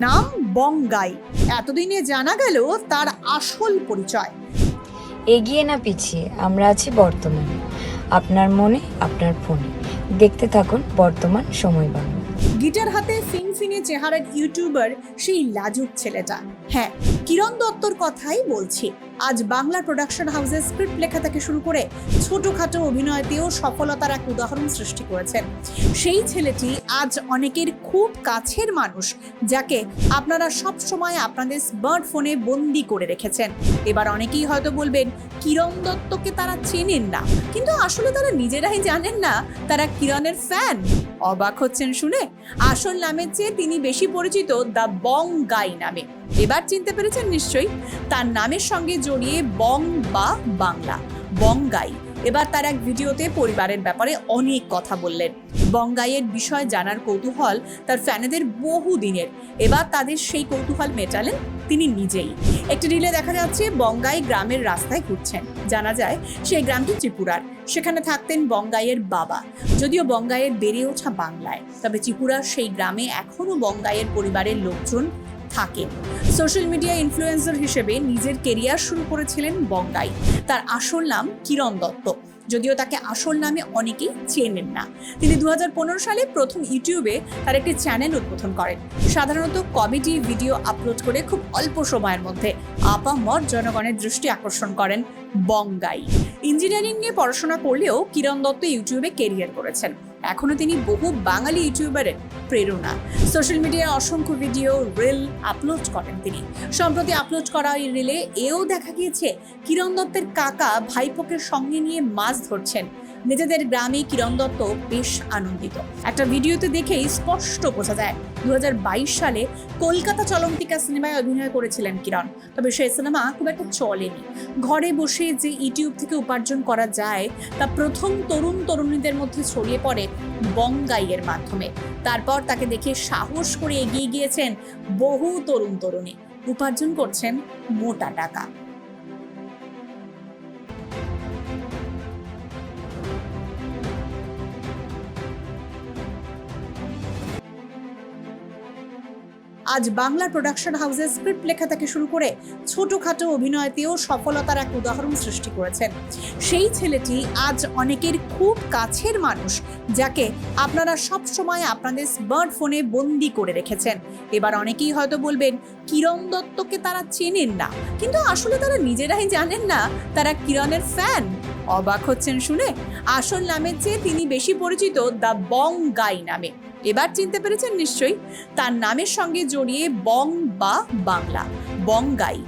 নাম বঙ্গাই। এতদিনে জানা গেল তার আসল পরিচয়। এগিয়ে না পিছিয়ে, আমরা আছি বর্তমানে। আপনার মনে, আপনার ফোনে। দেখতে থাকুন বর্তমান সময় বাংলা। গিটার হাতে ফিনফিনে চেহারার ইউটিউবার সেই লাজুক ছেলেটা। হ্যাঁ কিরণ দত্তর কথাই বলছি। আজ বাংলা প্রোডাকশন হাউসের স্ক্রিপ্ট লেখা থেকে শুরু করে ছোটখাটো অভিনয়তেও সফলতার এক উদাহরণ সৃষ্টি করেছেন। সেই ছেলেটি আজ অনেকের খুব কাছের মানুষ, যাকে আপনারা সব সময় আপনাদের স্মার্টফোনে বন্দি করে রেখেছেন। এবার অনেকেই হয়তো বলবেন, কিরণ দত্তকে তারা চেনেন না। কিন্তু আসলে তারা নিজেরাই জানেন না, তারা কিরণের ফ্যান অবাক হচ্ছেন শুনে। আসল নামের চেয়ে তিনি বেশি পরিচিত দ্য বং গাই নামে। এবার চিনতে পেরেছেন নিশ্চয়ই। তার নামের সঙ্গে জড়িয়ে বং বা বাংলা। বঙ্গাই এবার তার এক ভিডিওতে পরিবারের ব্যাপারে অনেক কথা বললেন। বঙ্গাইয়ের বিষয় জানার কৌতূহল তার ফ্যানেদের বহু দিনের এবার তাদের সেই কৌতূহল মেটালেন তিনি নিজেই। একটি রিলে দেখা যাচ্ছে, বঙ্গাই গ্রামের রাস্তায় ঘুরছেন। জানা যায়, সেই গ্রামটি ত্রিপুরার। সেখানে থাকতেন বঙ্গাইয়ের বাবা। যদিও বঙ্গাইয়ের বেড়ে ওঠা বাংলায়, তবে ত্রিপুরার সেই গ্রামে এখনও বঙ্গাইয়ের পরিবারের লোকজন থাকেন সোশ্যাল মিডিয়া ইনফ্লুয়েন্সার হিসেবে নিজের কেরিয়ার শুরু করেছিলেন বঙ্গাই তার আসল নাম কিরণ দত্ত। যদিও তাকে আসল নামে অনেকেই চেনেন না। তিনি দু হাজার পনেরো সালে প্রথম ইউটিউবে তার একটি চ্যানেল উদ্বোধন করেন। সাধারণত কমেডি ভিডিও আপলোড করে খুব অল্প সময়ের মধ্যে আপামর জনগণের দৃষ্টি আকর্ষণ করেন বঙ্গাই ইঞ্জিনিয়ারিং নিয়ে পড়াশোনা করলেও কিরণ দত্ত ইউটিউবে কেরিয়ার করেছেন। এখনও তিনি বহু বাঙালি ইউটিউবারের প্রেরণা। সোশ্যাল মিডিয়ায় অসংখ্য ভিডিও, রিল আপলোড করেন তিনি। সম্প্রতি আপলোড করা ওই রিলে এও দেখা গিয়েছে কিরণ দত্তের কাকা ভাইপোকে সঙ্গে নিয়ে মাছ ধরছেন। নিজেদের গ্রামে কিরণ দত্ত বেশ আনন্দিত। একটা ভিডিওতে দেখেই স্পষ্ট বোঝা যায় দু হাজার বাইশ সালে কলকাতা চলন্তিকা সিনেমায় অভিনয় করেছিলেন কিরণ। তবে সেই সিনেমা খুব একটা চলেনি। ঘরে বসে যে ইউটিউব থেকে উপার্জন করা যায়, তা প্রথম তরুণ তরুণীদের মধ্যে ছড়িয়ে পড়ে বঙ্গাইয়ের মাধ্যমে। তারপর তাকে দেখে সাহস করে এগিয়ে গিয়েছেন বহু তরুণ তরুণী। উপার্জন করছেন মোটা টাকা। আজ বাংলা প্রোডাকশন হাউসের স্ক্রিপ্ট লেখা থেকে শুরু করে ছোটখাটো অভিনয়তেও সফলতার এক উদাহরণ সৃষ্টি করেছেন। সেই ছেলেটি আজ অনেকের খুব কাছের মানুষ, যাকে আপনারা সব সময় আপনাদের স্মার্টফোনে বন্দি করে রেখেছেন। এবার অনেকেই হয়তো বলবেন, কিরণ দত্তকে তারা চেনেন না। কিন্তু আসলে তারা নিজেরাই জানেন না, তারা কিরণের ফ্যান অবাক হচ্ছেন শুনে। আসল নামের চেয়ে তিনি বেশি পরিচিত, দ্য বং গাই নামে। এবার চিনতে পেরেছেন নিশ্চয়ই। তার নামের সঙ্গে জড়িয়ে বং বা বাংলা বঙ্গাই